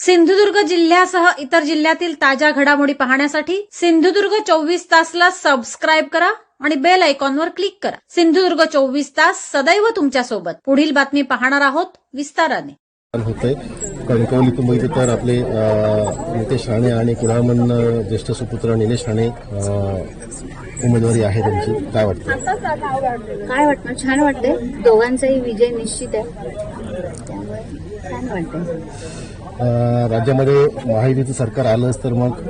सिंधुदुर्ग जिल्ह्यासह इतर जिल्ह्यातील ताज्या घडामोडी पाहण्यासाठी सिंधुदुर्ग चोवीस तासला सबस्क्राईब करा आणि बेल आयकॉनवर क्लिक करा. सिंधुदुर्ग चोवीस तास सदैव तुमच्यासोबत पुढील बातमी पाहणार आहोत विस्ताराने. होतंय. कणकवलीतून बघितलं तर आपले नितेश राणे आणि कुडाळमन अं, ज्येष्ठ सुपुत्र निलेश राणे उमेदवारी आहे त्यांची. काय वाटतं काय वाटतं? छान वाटतंय. दोघांचाही विजय निश्चित आहे. छान वाटतंय. अं, राज्यामध्ये महायुतीचं सरकार आलंच तर मग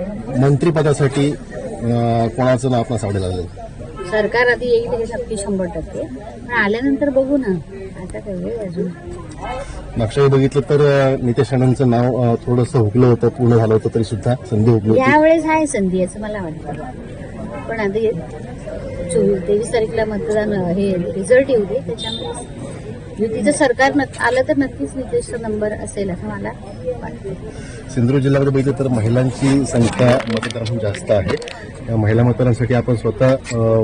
मंत्रिपदासाठी कोणाचं नाव आपणास आवडेल आलं सरकार आधी येईल हे नक्की शंभर टक्के. पण आल्यानंतर बघू ना. आता आहे अजून. मागच्या बघितलं तर नितेश राणेंचं नाव थोडंसं हुकलं होतं पूर्ण झालं होतं तरी सुद्धा संधी हुकली यावेळेस आहे संधी असं मला वाटतं. पण आधी चोवीस तेवीस तारीखला मतदान हे रिझल्ट येऊ दे त्याच्यामुळे युतीचं सरकार नक- आलं तर नक्कीच नितेशचा नंबर असेल असं मला वाटतं. सिंधुदुर्ग जिल्ह्यामध्ये बघितलं तर महिलांची संख्या मतदारांहून जास्त आहे. या महिला मतदारांसाठी आपण स्वतः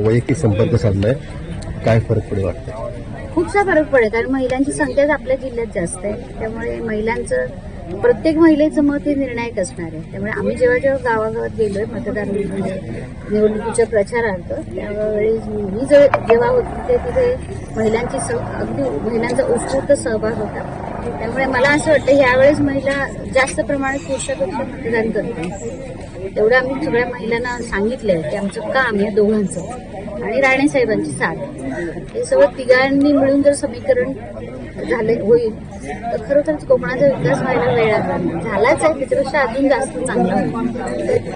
वैयक्तिक संपर्क साधलाय. काय फरक पडेल वाटतं? खूपसा फरक पडेल कारण महिलांची संख्याच आपल्या जिल्ह्यात जास्त आहे. त्यामुळे महिलांचं प्रत्येक महिलेचं मत हे निर्णायक असणार आहे. त्यामुळे आम्ही जेव्हा जेव्हा गावागावात गेलोय मतदार म्हणजे निवडणुकीच्या प्रचारार्थ त्यावेळी मी जेव्हा होती ते तिथे महिलांची स- अगदी महिलांचा उत्स्फूर्त सहभाग होता. त्यामुळे मला असं वाटतं यावेळेस महिला जास्त प्रमाणात पुरुषापेक्षा मतदान करतात तेवढं आम्ही सगळ्या महिलांना सांगितलंय की आमचं काम या दोघांचं आणि राणेसाहेबांची साथ. हे सगळं तिघांनी मिळून जर समीकरण झाले होईल तर खरोखरच कोकणाचा विकास व्हायला वेळ झालाच आहे त्याच्यापेक्षा अजून जास्त चांगला. होईल